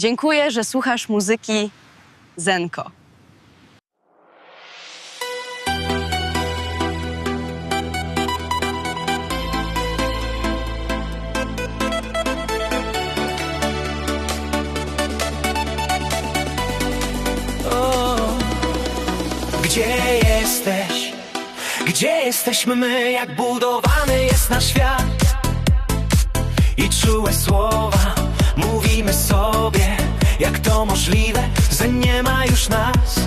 Dziękuję, że słuchasz muzyki Zenko. Gdzie jesteś? Gdzie jesteśmy my? Jak budowany jest nasz świat? I czułe słowa możliwe, że nie ma już nas?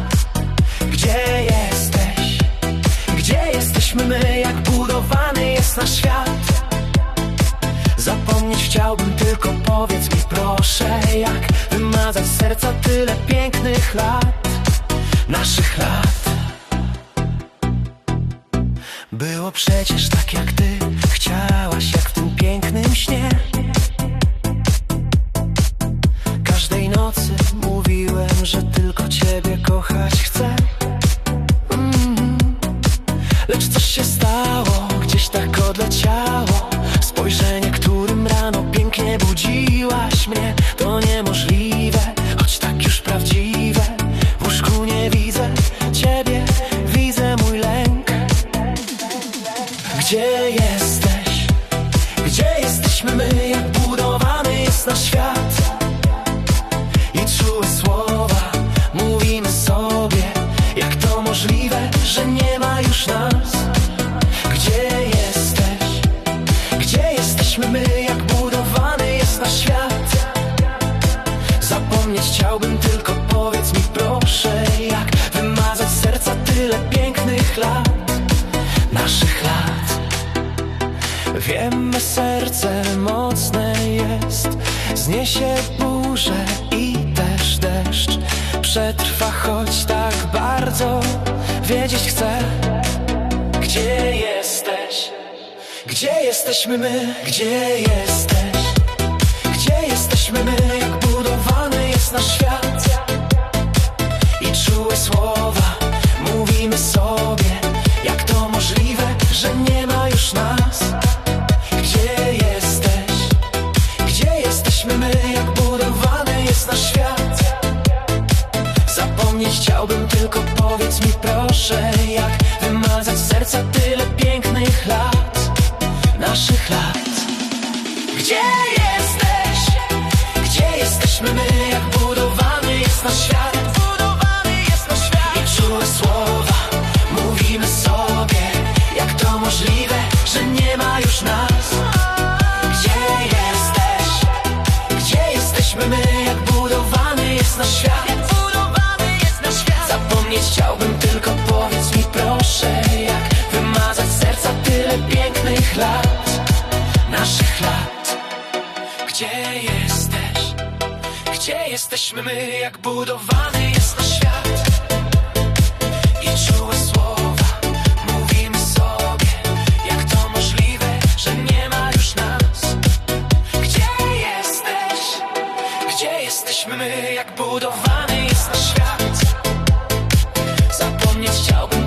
Gdzie jesteś? Gdzie jesteśmy my? Jak budowany jest nasz świat? Zapomnieć chciałbym tylko powiedz mi proszę Jak wymazać z serca tyle pięknych lat Naszych lat Było przecież tak jak ty Chciałaś jak w tym pięknym śnie Każdej nocy że tylko ciebie kochać chcę Mm. Lecz coś się stało, gdzieś tak odleciało Spojrzenie, którym rano pięknie budziłaś mnie To niemożliwe, choć tak już prawdziwe W łóżku nie widzę ciebie, widzę mój lęk Gdzie jesteś? Gdzie jesteśmy my? Jak budowany jest nasz świat? I czułe Zapomnieć chciałbym tylko powiedz mi proszę Jak wymazać z serca tyle pięknych lat Naszych lat Wiem, me serce mocne jest Zniesie burzę i też deszcz Przetrwa choć tak bardzo Wiedzieć chcę Gdzie jesteś? Gdzie jesteśmy my? Gdzie jesteś? Gdzie jesteśmy my? Lat Naszych lat Gdzie jesteś? Gdzie jesteśmy my? Jak budowany jest nasz świat? Budowany jest nasz świat I czułe słowa mówimy sobie Jak to możliwe, że nie ma już nas? Gdzie jesteś? Gdzie jesteśmy my? Jak budowany jest nasz świat? naszych lat, naszych lat. Gdzie jesteś? Gdzie jesteśmy my? Jak budowany jest nasz świat? I czułe słowa mówimy sobie, jak to możliwe, że nie ma już nas. Gdzie jesteś? Gdzie jesteśmy my? Jak budowany jest nasz świat? Zapomnieć chciałbym.